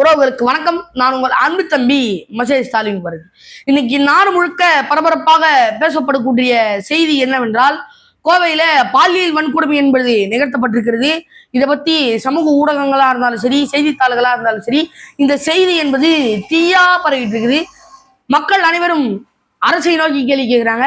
உறவுகளுக்கு வணக்கம். நான் உங்கள் அன்பு தம்பி மசேஜ் ஸ்டாலின் பாருங்க இன்னைக்கு நாடு முழுக்க பரபரப்பாக பேசப்படக்கூடிய செய்தி என்னவென்றால் கோவையில பாலியல் வன்கொடுமை என்பது நிகழ்த்தப்பட்டிருக்கிறது. இதை பத்தி சமூக ஊடகங்களா இருந்தாலும் சரி செய்தித்தாள்களா இருந்தாலும் சரி இந்த செய்தி என்பது தீயா பரவிட்டு இருக்குது. மக்கள் அனைவரும் அரசை நோக்கி கேள்வி கேட்குறாங்க.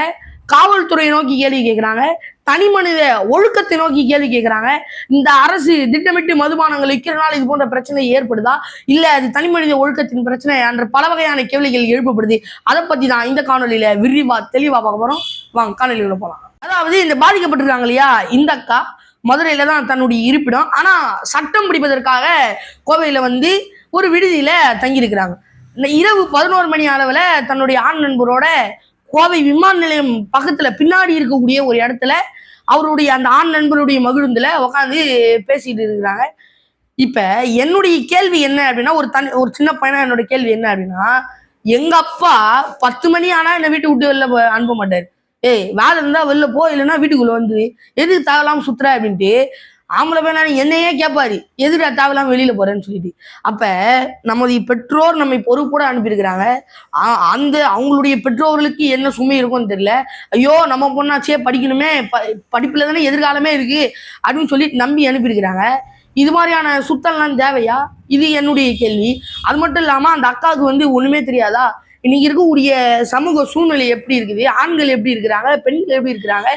காவல்துறையை நோக்கி கேள்வி கேட்குறாங்க. தனி மனித ஒழுக்கத்தை நோக்கி கேள்வி கேட்குறாங்க. இந்த அரசு திட்டமிட்டு மதுபானங்கள் விற்கிறனால இது போன்ற பிரச்சனை ஏற்படுதா? இல்ல அது தனி மனித ஒழுக்கத்தின் பிரச்சனை என்ற பல வகையான கேள்விகள் எழுப்பப்படுது. அதை பத்தி தான் இந்த காணொலியில விரிவா தெளிவா பார்க்க போறோம். வாங்க காணொலிகளை போலாம். அதாவது இந்த பாதிக்கப்பட்டிருக்காங்க இல்லையா இந்த அக்கா மதுரையில தான் தன்னுடைய இருப்பிடம். ஆனா சட்டம் பிடிப்பதற்காக கோவையில வந்து ஒரு விடுதியில தங்கியிருக்கிறாங்க. இந்த இரவு பதினோரு மணி அளவுல தன்னுடைய ஆண் நண்பரோட கோவை விமான நிலையம் பக்கத்துல பின்னாடி இருக்கக்கூடிய ஒரு இடத்துல அவருடைய அந்த ஆண் நண்பருடைய மகிழ்ந்துல உட்காந்து பேசிட்டு இருக்கிறாங்க. இப்ப என்னுடைய கேள்வி என்ன அப்படின்னா ஒரு தனி ஒரு சின்ன பையனா என்னோட கேள்வி என்ன அப்படின்னா எங்க அப்பா பத்து மணி ஆனா என்ன வீட்டு விட்டு வெளில போ- அனுப்ப மாட்டாரு. ஏய் வேலை இருந்தா வெளில போ இல்லைன்னா வீட்டுக்குள்ள வந்து எதுக்கு தேவையில்லாம சுத்துற அப்படின்ட்டு ஆம்பளை பையனா என்னையே கேட்பாரு எதுடா தேவையில்லாம வெளியில போறேன்னு சொல்லிட்டு. அப்ப நமது பெற்றோர் நம்மை பொறுப்போட அனுப்பியிருக்கிறாங்க. அந்த அவங்களுடைய பெற்றோர்களுக்கு என்ன சுமை இருக்கும்னு தெரியல. ஐயோ நம்ம பொண்ணாச்சே படிக்கணுமே ப படிப்புல தானே எதிர்காலமே இருக்கு அப்படின்னு சொல்லி நம்பி அனுப்பியிருக்கிறாங்க. இது மாதிரியான சுத்தம்லாம் தேவையா? இது என்னுடைய கேள்வி. அது மட்டும் இல்லாம அந்த அக்காவுக்கு வந்து ஒண்ணுமே தெரியாதா? இன்னைக்கு இருக்கக்கூடிய சமூக சூழ்நிலை எப்படி இருக்குது? ஆண்கள் எப்படி இருக்கிறாங்க? பெண்கள் எப்படி இருக்கிறாங்க?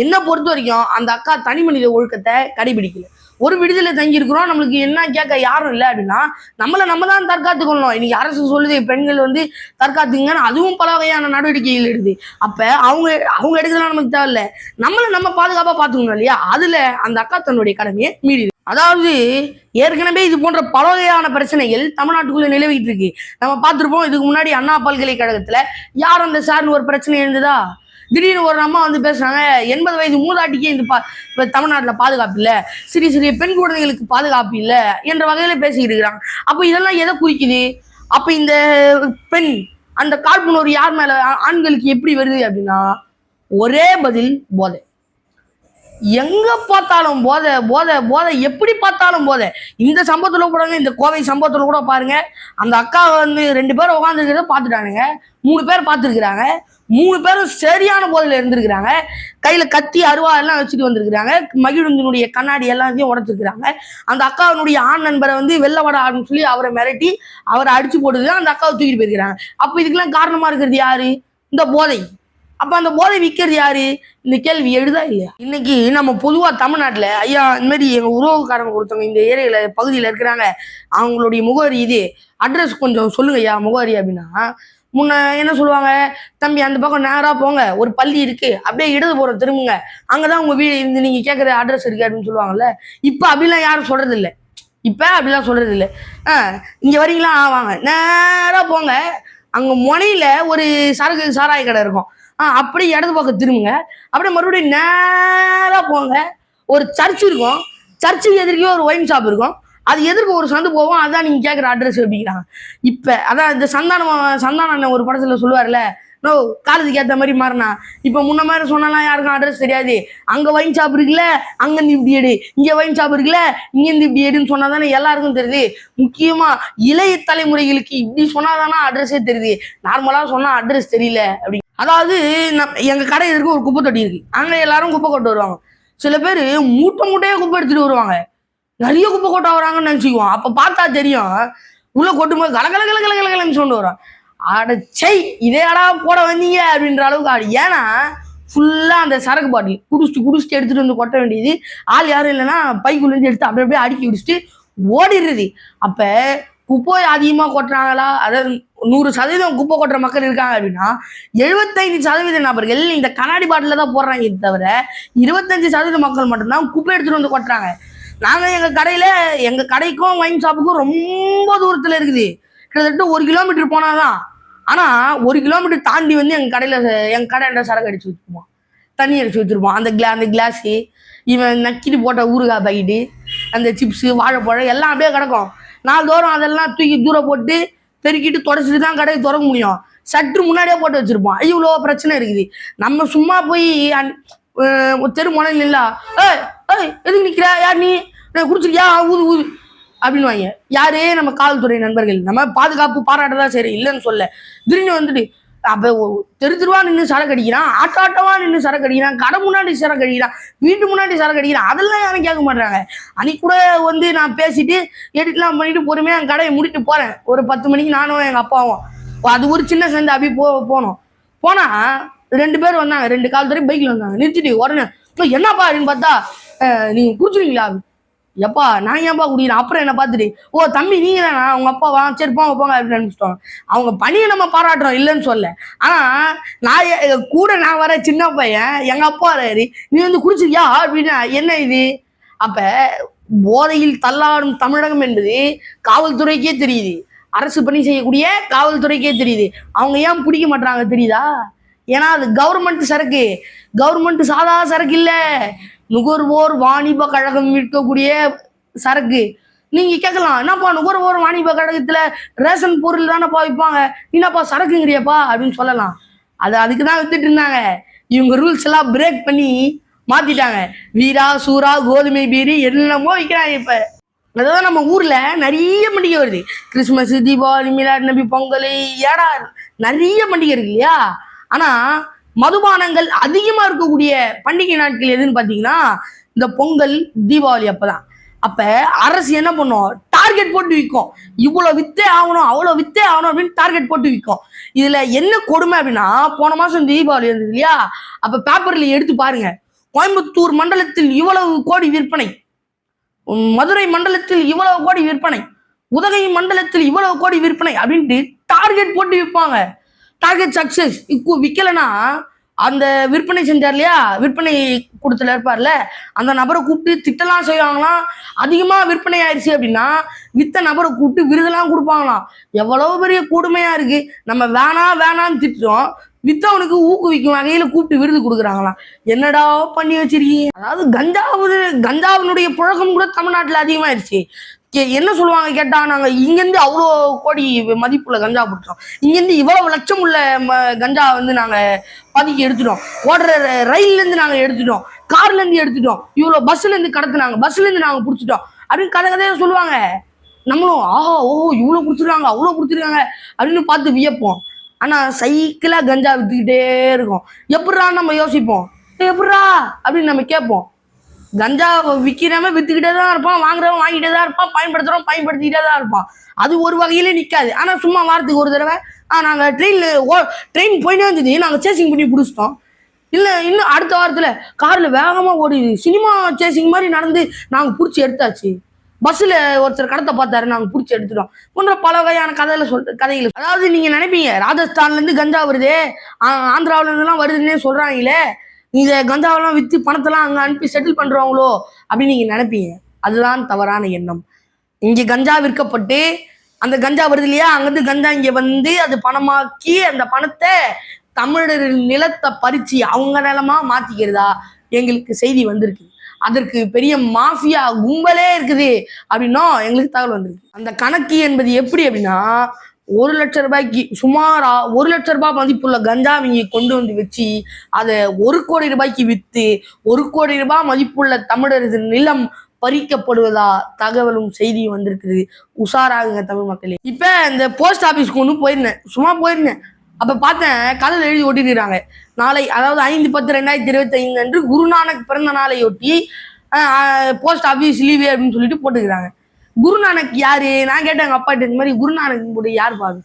என்னை பொறுத்த வரைக்கும் அந்த அக்கா தனி மனித ஒழுக்கத்தை கடைபிடிக்கல. ஒரு விடுதலை தங்கியிருக்கிறோம். நம்மளுக்கு என்ன கேட்க யாரும் இல்லை அப்படின்னா நம்மளை நம்ம தான் தற்காத்து கொள்ளணும் இன்னைக்கு அரசு சொல்லுது பெண்கள் வந்து தற்காத்துங்கன்னு அதுவும் பல வகையான நடவடிக்கைகள் எடுது அப்போ அவங்க அவங்க எடுக்கலாம் நமக்கு தேவையில்ல. நம்மளை நம்ம பாதுகாப்பா பார்த்துக்கணும் இல்லையா? அதில் அந்த அக்கா தன்னுடைய கடமையை மீறி அதாவது ஏற்கனவே இது போன்ற பல வகையான பிரச்சனைகள் தமிழ்நாட்டுக்குள்ள நிலவிட்டு இருக்கு. நம்ம பார்த்துருப்போம் இதுக்கு முன்னாடி அண்ணா பல்கலைக்கழகத்துல யார் அந்த சார்னு ஒரு பிரச்சனை இருந்ததா திடீர்னு ஒரு அம்மா வந்து பேசுறாங்க எண்பது வயது மூதாட்டிக்கே இந்த பா இப்போ தமிழ்நாட்டில் பாதுகாப்பு இல்லை சிறிய சிறிய பெண் குழந்தைகளுக்கு பாதுகாப்பு இல்லை என்ற வகையில பேசிக்கிட்டு இருக்கிறாங்க. அப்போ இதெல்லாம் எதை குறிக்குது? அப்போ இந்த பெண் அந்த காழ்ப்புணர்வு யார் மேல? ஆண்களுக்கு எப்படி வருது அப்படின்னா ஒரே பதில் போதை. எங்க பார்த்தாலும் போதை போதை போதை எப்படி பார்த்தாலும் போதை. இந்த சம்பவத்துல கூட இந்த கோவை சம்பவத்துல கூட பாருங்க அந்த அக்கா வந்து ரெண்டு பேரும் உட்காந்துருக்கிறத பார்த்துட்டானுங்க. மூணு பேர் பார்த்துருக்குறாங்க. மூணு பேரும் சரியான போதையில இருந்திருக்கிறாங்க. கையில கத்தி அருவா எல்லாம் வச்சுட்டு வந்திருக்கிறாங்க. மகிழுந்தனுடைய கண்ணாடி எல்லாத்தையும் உடைச்சிருக்கிறாங்க. அந்த அக்காவினுடைய ஆண் நண்பரை வந்து வெள்ள வட ஆடுன்னு சொல்லி அவரை மிரட்டி அவரை அடிச்சு போட்டுதான் அந்த அக்காவை தூக்கிட்டு போயிருக்கிறாங்க. அப்ப இதுக்கெல்லாம் காரணமா இருக்கிறது யாரு? இந்த போதை. அப்ப அந்த போதை விற்கிறது யாரு? இந்த கேள்வி எழுதா இல்லையா? இன்னைக்கு நம்ம பொதுவா தமிழ்நாட்டுல ஐயா இந்த மாதிரி எங்க உறவுக்காரங்க ஒருத்தவங்க இந்த ஏரியாவில் பகுதியில இருக்கிறாங்க. அவங்களுடைய முகவரி இது. அட்ரஸ் கொஞ்சம் சொல்லுங்க ஐயா முகவரி அப்படின்னா. முன்ன என்ன சொல்லுவாங்க? தம்பி அந்த பக்கம் நேராக போங்க. ஒரு பள்ளி இருக்கு. அப்படியே இடது புறம் திரும்புங்க. அங்கதான் உங்க வீடு இந்த நீங்க கேட்குற அட்ரஸ் இருக்கு அப்படின்னு சொல்லுவாங்கல்ல. இப்ப அப்படிலாம் யாரும் சொல்றது இல்லை இப்ப அப்படிலாம் சொல்றது இல்லை ஆ இங்க வரீங்களா? ஆ வாங்க. நேரா போங்க. அங்க முனையில ஒரு சரக்கு சாராய கடை இருக்கும். அப்படியே இடது பக்கம் திரும்புங்க. அப்படியே மறுபடியும் நேராக போங்க. ஒரு சர்ச் இருக்கும். சர்ச்சுக்கு எதிர்க்கே ஒரு ஒயின் ஷாப் இருக்கும். அது எதிர்க்க ஒரு சந்து போவோம் அதான் நீங்கள் கேட்குற அட்ரஸ் அப்படிங்கிறாங்க இப்போ அதான் இந்த சந்தானம் சந்தானம் அண்ணன் ஒரு படத்தில் சொல்லுவார்ல நோ காலத்துக்கு ஏற்ற மாதிரி மாறினா இப்போ முன்ன மாதிரி சொன்னாலாம் யாருக்கும் அட்ரஸ் தெரியாது. அங்கே வைன் ஷாப் இருக்குல்ல அங்கேருந்து இப்படி எடு. இங்கே வைன் ஷாப் இருக்குல்ல இங்கேருந்து இப்படி எடுன்னு சொன்னால் தானே எல்லாருக்கும் தெரியுது. முக்கியமாக இளைய தலைமுறைகளுக்கு இப்படி சொன்னால் தானே அட்ரஸே தெரியுது. நார்மலாக சொன்னால் அட்ரஸ் தெரியல. அப்படி அதாவது நம் எங்க கடை இருக்கு ஒரு குப்பை தொட்டி இருக்கு. அங்க எல்லாரும் குப்பை கொண்டு வருவாங்க. சில பேர் மூட்டை மூட்டையே குப்பை எடுத்துட்டு வருவாங்க. நிறைய குப்பை கொட்ட வராங்கன்னு நினச்சிக்குவோம். அப்போ பார்த்தா தெரியும் உள்ள கொட்டும்போது கலகல கல கல கலகலன்னு சொல்லி வரும். அட சை இதே அடா போட வந்தீங்க அப்படின்ற அளவுக்கு ஆடு. ஏன்னா ஃபுல்லாக அந்த சரக்கு பாட்டில். குடிச்சிட்டு குடிச்சிட்டு எடுத்துட்டு வந்து கொட்ட வேண்டியது. ஆள் யாரும் இல்லைன்னா பைக்குள்ளேருந்து எடுத்து அப்படியே அப்படியே அடுக்கி குடிச்சிட்டு ஓடிடுறது. அப்போ குப்பை அதிகமாக கொட்டுறாங்களா? அதாவது நூறு சதவீதம் குப்பை கொட்டுற மக்கள் இருக்காங்க அப்படின்னா எழுபத்தைந்து சதவீத நபர்கள் இந்த கண்ணாடி பாட்டில் தான் போடுறாங்க தவிர இருபத்தஞ்சு சதவீத மக்கள் மட்டும்தான் குப்பை எடுத்துகிட்டு வந்து கொட்டுறாங்க. நாங்கள் எங்கள் கடையில் எங்கள் கடைக்கும் வைன் ஷாப்புக்கும் ரொம்ப தூரத்தில் இருக்குது. கிட்டத்தட்ட ஒரு கிலோமீட்டர் போனாதான். ஆனால் ஒரு கிலோமீட்டர் தாண்டி வந்து எங்கள் கடையில் எங்கள் எங்க சரக்கு அடிச்சு வச்சுருப்போம் தண்ணி அடிச்சு வச்சுருப்போம் அந்த கிளா அந்த கிளாஸு இவன் நக்கிட்டு போட்ட ஊறுகாய் பாக்கெட்டு அந்த சிப்ஸு வாழைப்பழம் எல்லாம் அப்படியே கிடக்கும். நாள்தோறும் அதெல்லாம் தூக்கி தூரம் போட்டு பெருக்கிட்டு தொடச்சிட்டு தான் கடையை திறக்க முடியும். சற்று முன்னாடியே போட்டு வச்சிருப்போம். இவ்வளோ பிரச்சனை இருக்குது. நம்ம சும்மா போய் தெரு முனையில் இல்ல ஏய் ஏய் எதுக்கு நிற்கிறா யார் நீ? குடிச்சிருக்கியா? ஊது ஊது. அப்படின்னுவாங்க. யாரே நம்ம காவல்துறை நண்பர்கள் நம்ம பாதுகாப்பு பாராட்டதான் சரி இல்லைன்னு சொல்ல. திடீர்னு வந்துட்டு அப்ப தெரு தெருவா நின்று சரக்கு அடிக்கிறான் ஆட்டோ ஆட்டோவா நின்று சரக்கு அடிக்கிறான் கடை முன்னாடி சரக்கு அடிக்கிறான் வீட்டு முன்னாடி சரக்கு அடிக்கிறான் அதெல்லாம் யாரும் கேட்க மாட்டாங்க அன்னைக்கு கூட வந்து நான் பேசிட்டு எடிட்லாம் பண்ணிட்டு பொறுமையா என் கடையை முடிட்டு போறேன். ஒரு பத்து மணிக்கு நானும் எங்க அப்பாவும். அது ஒரு சின்ன சேர்ந்து அப்படி போ போனோம். போனா ரெண்டு பேர் வந்தாங்க. ரெண்டு கால் தடவை பைக்ல வந்தாங்க. நிறுத்திட்டு உடனே என்னப்பா அப்படின்னு பார்த்தா நீங்கள் நீங்க குடிச்சிருக்கீங்களா எப்பா நான் ஏன்ப்பா குடிக்கிறேன்? அப்புறம் என்ன பார்த்துட்டு ஓ தம்பி நீங்க தானா அவங்க அப்பா வா சரி போங்க போங்க அப்படின்னு நினைச்சிட்டோம். அவங்க பணியை நம்ம பாராட்டுறோம். இல்லைன்னு சொல்ல ஆனா நான் கூட நான் வர சின்ன பையன் எங்க அப்பா வராரு நீ வந்து குடிச்சிருக்கியா? அப்படின்னா என்ன இது? அப்ப போதையில் தள்ளாடும் தமிழகம் என்பது காவல்துறைக்கே தெரியுது. அரசு பணி செய்யக்கூடிய காவல்துறைக்கே தெரியுது. அவங்க ஏன் பிடிக்க மாட்டாங்க தெரியுதா? ஏன்னா அது கவர்மெண்ட் சரக்கு. கவர்மெண்ட் சாதா சரக்கு இல்ல. நுகர்வோர் வாணிப கழகம் விற்கக்கூடிய சரக்கு. நீங்க கேட்கலாம் என்னப்பா நுகர்வோர் வாணிப கழகத்துல ரேஷன் பொருள் தானேப்பா விற்பாங்க என்னப்பா சரக்குங்கிறியப்பா? அப்படின்னு சொல்லலாம். அது அதுக்கு தான் வித்துட்டு இருந்தாங்க. இவங்க ரூல்ஸ் எல்லாம் பிரேக் பண்ணி மாத்திட்டாங்க. வீரா சூரா கோதுமை பீரி என்னமோ விற்கிறாங்க இப்ப. அதாவது நம்ம ஊர்ல நிறைய பண்டிகை வருது. கிறிஸ்மஸ் தீபாவளி மிலாட் நபி பொங்கல் ஏடா நிறைய பண்டிகை இருக்கு இல்லையா? ஆனா மதுபானங்கள் அதிகமா இருக்கக்கூடிய பண்டிகை நாட்கள் எதுன்னு பாத்தீங்கன்னா இந்த பொங்கல் தீபாவளி அப்பதான். அப்ப அரசு என்ன பண்ணும்? டார்கெட் போட்டு விற்கும். இவ்வளவு வித்தே ஆகணும் அவ்வளவு வித்தே ஆகணும் அப்படின்னு டார்கெட் போட்டு விற்கும். இதுல என்ன கொடுமை அப்படின்னா போன மாசம் தீபாவளி இருந்தது இல்லையா? அப்ப பேப்பர்ல எடுத்து பாருங்க. கோயம்புத்தூர் மண்டலத்தில் இவ்வளவு கோடி விற்பனை. மதுரை மண்டலத்தில் இவ்வளவு கோடி விற்பனை. உதகை மண்டலத்தில் இவ்வளவு கோடி விற்பனை அப்படின்ட்டு டார்கெட் போட்டு விற்பாங்க. டார்கெட் சக்சஸ் விற்கலைன்னா அந்த விற்பனை செஞ்சார் இல்லையா? விற்பனை கூடத்துல இருப்பார்ல. அந்த நபரை கூப்பிட்டு திட்டலாம் செய்வாங்களாம். அதிகமாக விற்பனை ஆயிடுச்சு அப்படின்னா வித்த நபரை கூப்பிட்டு விருதெல்லாம் கொடுப்பாங்களாம். எவ்வளவு பெரிய கொடுமையாக இருக்குது நம்ம வேணாம் வேணாம்னு திட்டுறோம். வித்தவனுக்கு ஊக்குவிக்கும் வகையில கூப்பிட்டு விருது கொடுக்குறாங்களாம். என்னடா பண்ணி வச்சிருக்கீங்க? அதாவது கஞ்சாவது கஞ்சாவினுடைய புழக்கம் கூட தமிழ்நாட்டுல அதிகமாயிருச்சு. கே- என்ன சொல்லுவாங்க கேட்டா நாங்க இங்கிருந்து அவ்வளோ கோடி மதிப்புள்ள கஞ்சா பிடிச்சோம் இங்கிருந்து இவ்வளவு லட்சம் உள்ள ம- கஞ்சா வந்து நாங்க பதுக்கி எடுத்துட்டோம். ஓடுற ர- ரயில்ல இருந்து நாங்க எடுத்துட்டோம். கார்ல இருந்து எடுத்துட்டோம். இவ்வளவு பஸ்ல இருந்து கடத்துனாங்க. பஸ்ல இருந்து நாங்க பிடிச்சிட்டோம். அப்படின்னு கதை கதையா சொல்லுவாங்க. நம்மளும் ஆஹா ஓஹோ இவ்வளவு கொடுத்துருக்காங்க அவ்வளவு கொடுத்துருக்காங்க அப்படின்னு பார்த்து வியப்போம். ஆனால் சைக்கிளாக கஞ்சா விற்றுக்கிட்டே இருக்கும். எப்படா நம்ம யோசிப்போம்? எப்படா அப்படின்னு நம்ம கேட்போம். கஞ்சா விற்கிறவன் விற்றுக்கிட்டே தான் இருப்பான் வாங்குறவன் வாங்கிட்டே தான் இருப்பான் பயன்படுத்துகிறோம் பயன்படுத்திக்கிட்டே தான் இருப்பான். அது ஒரு வகையிலே நிற்காது ஆனால் சும்மா வாரத்துக்கு ஒரு தடவை ஆ நாங்கள் ட்ரெயினில் ஓ ட்ரெயின் போயிட்டே இருந்தது நாங்கள் சேசிங் பண்ணி பிடிச்சிட்டோம். இல்லை இன்னும் அடுத்த வாரத்தில் காரில் வேகமாக ஓடி சினிமா சேசிங் மாதிரி நடந்து நாங்கள் பிடிச்சி எடுத்தாச்சு. பஸ்ஸில் ஒருத்தர் கடத்தை பார்த்தாரு நாங்கள் பிடிச்சி எடுத்துட்டோம். போன்ற பல வகையான கதையில சொல் கதைகள். அதாவது நீங்கள் நினைப்பீங்க ராஜஸ்தான்லேருந்து கஞ்சா வருதே ஆ- வருதுன்னே சொல்கிறாங்களே இந்த கஞ்சாவெல்லாம் விற்று பணத்தெல்லாம் அங்கே அனுப்பி செட்டில் பண்ணுறவங்களோ அப்படின்னு நீங்கள் நினைப்பீங்க. அதுதான் தவறான எண்ணம். இங்கே கஞ்சா விற்கப்பட்டு அந்த கஞ்சா வருது இல்லையா அங்கேருந்து கஞ்சா இங்கே வந்து அது பணமாக்கி அந்த பணத்தை தமிழர் நிலத்தை பறிச்சு அவங்க நிலமாக மாற்றிக்கிறதா எங்களுக்கு செய்தி வந்திருக்கு. அதற்கு பெரிய மாஃபியா கும்பலே இருக்குது அப்படின்னா எங்களுக்கு தகவல் வந்திருக்கு. அந்த கணக்கு என்பது எப்படி அப்படின்னா ஒரு லட்ச ரூபாய்க்கு சுமாரா ஒரு லட்ச ரூபாய் மதிப்புள்ள கஞ்சா இங்க கொண்டு வந்து வச்சு அதை ஒரு கோடி ரூபாய்க்கு வித்து ஒரு கோடி ரூபாய் மதிப்புள்ள தமிழரது நிலம் பறிக்கப்படுவதா தகவலும் செய்தியும் வந்திருக்குது. உஷாராகுங்க தமிழ் மக்களே. இப்ப இந்த போஸ்ட் ஆபீஸ்க்கு ஒன்று போயிருந்தேன். சும்மா போயிருந்தேன். அப்ப பார்த்தேன் கதையில் எழுதி ஒட்டிருக்கிறாங்க நாளை அதாவது ஐந்து பத்து ரெண்டாயிரத்தி இருபத்தி ஐந்து அன்று குருநானக் பிறந்த நாளையொட்டி போஸ்ட் ஆஃபீஸ் லீவே அப்படின்னு சொல்லிட்டு போட்டுக்கிறாங்க. குருநானக் யாரு? நான் கேட்டேன் எங்கள் அப்பாட்ட இந்த மாதிரி குருநானக் போட்டு யார் பாரு?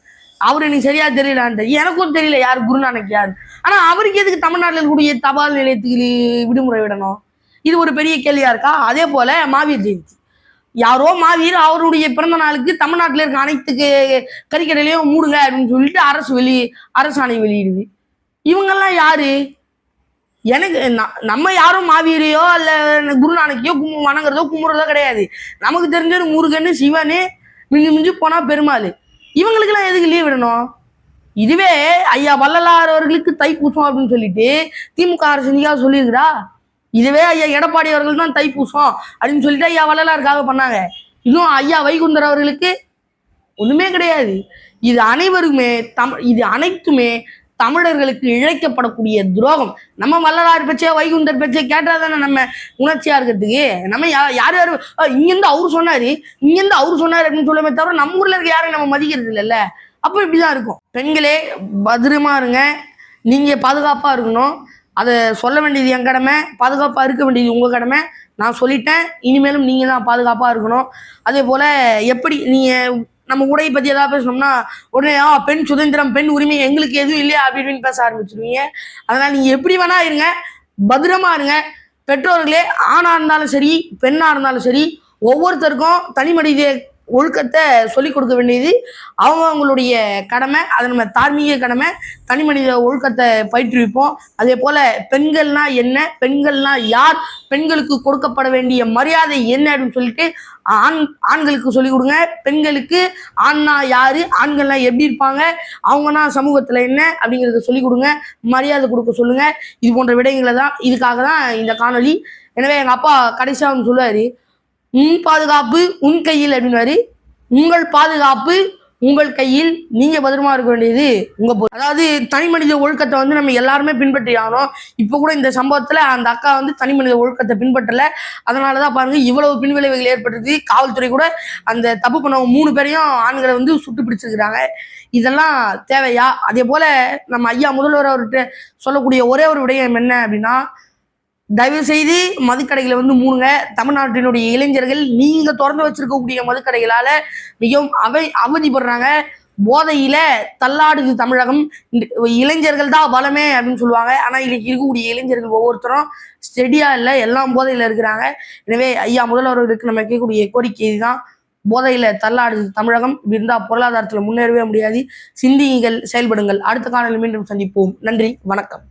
அவர் எனக்கு சரியா தெரியலான்ட்டு. எனக்கும் தெரியல யார் குருநானக் யார். ஆனா அவருக்கு எதுக்கு தமிழ்நாட்டில் இருக்கக்கூடிய தபால் நிலையத்துக்கு விடுமுறை விடணும்? இது ஒரு பெரிய கேள்வியா இருக்கா? அதே போல மாவீர் ஜெயந்தி. யாரோ மாவீர் அவருடைய பிறந்த நாளுக்கு தமிழ்நாட்டில் இருக்க அனைத்து கறிக்கடையிலையும் மூடுங்க அப்படின்னு சொல்லிட்டு அரசு வெளி அரசாணை வெளியிடுது. இவங்கெல்லாம் யாரு? எனக்கு நம்ம யாரும் மாவீரையோ அல்ல குருநானக்கையோ கும் வணங்குறதோ கும்பிட்றதோ கிடையாது. நமக்கு தெரிஞ்சது முருகன் சிவனு மிஞ்சி மிஞ்சி போனா பெருமாள். இவங்களுக்கெல்லாம் எதுக்கு லீவ் விடணும்? இதுவே ஐயா வள்ளலார் அவர்களுக்கு தைப்பூசம் அப்படின்னு சொல்லிட்டு திமுக அரசு இன்னைக்காவது சொல்லியிருக்கிறா இதுவே ஐயா எடப்பாடி அவர்கள் தான் தைப்பூசம் அப்படின்னு சொல்லிட்டு ஐயா வள்ளலாருக்காக பண்ணாங்க. இன்னும் ஐயா வைகுந்தர் அவர்களுக்கு ஒண்ணுமே கிடையாது. இது அனைவருமே தமிழ் இது அனைத்துமே தமிழர்களுக்கு இழைக்கப்படக்கூடிய துரோகம். நம்ம வள்ளலார் பேச்சே வைகுண்டர் பேச்சே கேட்டா தானே நம்ம உணர்ச்சியா இருக்கிறதுக்கு? நம்ம யா- யார் யார்? இங்கேருந்து இங்கிருந்து அவரு சொன்னாரு. இங்கிருந்து அவரு சொன்னாரு அப்படின்னு சொல்லுமே தவிர நம்ம ஊர்ல இருக்க யாரும் நம்ம மதிக்கிறது இல்லைல்ல. அப்போ இப்படிதான் இருக்கும். பெண்களே பத்திரமா இருங்க. நீங்க பாதுகாப்பா இருக்கணும். அதை சொல்ல வேண்டியது என் கடமை. பாதுகாப்பா இருக்க வேண்டியது உங்க கடமை. நான் சொல்லிட்டேன். இனிமேலும் நீங்க தான் பாதுகாப்பா இருக்கணும். அதே போல எப்படி நீங்க நம்ம உடை பத்தி ஏதாவது பேசணும்னா உடனே ஆ பெண் சுதந்திரம் பெண் உரிமை எங்களுக்கு எதுவும் இல்லையா? அப்படின்னு பேச ஆரம்பிச்சிருவீங்க. அதனால நீங்க எப்படி வேணா இருங்க பத்திரமா இருங்க. பெற்றோர்களே ஆணா இருந்தாலும் சரி பெண்ணா இருந்தாலும் சரி ஒவ்வொருத்தருக்கும் தனி மனித ஒழுக்கத்தை சொல்லிக் கொடுக்க வேண்டியது அவங்க அவங்களுடைய கடமை அதை நம்ம தார்மீக கடமை. தனி மனித ஒழுக்கத்தை பயிற்றுவிப்போம். அதே போல பெண்கள்னா என்ன? பெண்கள்னா யார்? பெண்களுக்கு கொடுக்கப்பட வேண்டிய மரியாதை என்ன அப்படின்னு சொல்லிட்டு ஆண் ஆண்களுக்கு சொல்லிக் கொடுங்க. பெண்களுக்கு ஆண்னா யாரு? ஆண்கள்னா எப்படி இருப்பாங்க? அவங்கன்னா சமூகத்துல என்ன அப்படிங்கறத சொல்லிக் கொடுங்க. மரியாதை கொடுக்க சொல்லுங்க. இது போன்ற விடயங்களை தான் இதுக்காக தான் இந்த காணொலி எனவே எங்க அப்பா கடைசியா வந்து சொல்லுவாரு உன் பாதுகாப்பு உன் கையில் அப்படின்னாரு உங்கள் பாதுகாப்பு உங்கள் கையில் நீங்க பத்திரமா இருக்க வேண்டியது. உங்க அதாவது தனி மனித ஒழுக்கத்தை வந்து நம்ம எல்லாருமே பின்பற்றி ஆகணும் இப்போ கூட இந்த சம்பவத்துல அந்த அக்கா வந்து தனி மனித ஒழுக்கத்தை பின்பற்றல. அதனாலதான் பாருங்க இவ்வளவு பின்விளைவுகள் ஏற்பட்டிருக்கு. காவல்துறை கூட அந்த தப்பு பண்ணவங்க மூணு பேரையும் ஆண்களை வந்து சுட்டு பிடிச்சிருக்கிறாங்க. இதெல்லாம் தேவையா? அதே போல நம்ம ஐயா முதல்வர் அவர்கிட்ட சொல்லக்கூடிய ஒரே ஒரு விடயம் என்ன அப்படின்னா தயவு செய்து மதுக்கடைகளை வந்து மூணுங்க தமிழ்நாட்டினுடைய இளைஞர்கள் நீங்க திறந்து வச்சிருக்கக்கூடிய மதுக்கடைகளால மிகவும் அவை அவதிப்படுறாங்க. போதையில தள்ளாடுது தமிழகம். இளைஞர்கள் தான் பலமே அப்படின்னு சொல்லுவாங்க. ஆனா இன்னைக்கு இருக்கக்கூடிய இளைஞர்கள் ஒவ்வொருத்தரும் ஸ்டெடியா இல்லை எல்லாம் போதையில இருக்கிறாங்க. எனவே ஐயா முதல்வர்களுக்கு நம்ம கேட்கக்கூடிய கோரிக்கை இதுதான். போதையில தள்ளாடுது தமிழகம். இப்படி இருந்தா பொருளாதாரத்துல முன்னேறவே முடியாது. சிந்தியுங்கள் செயல்படுங்கள். அடுத்த காலையில் மீண்டும் சந்திப்போம். நன்றி வணக்கம்.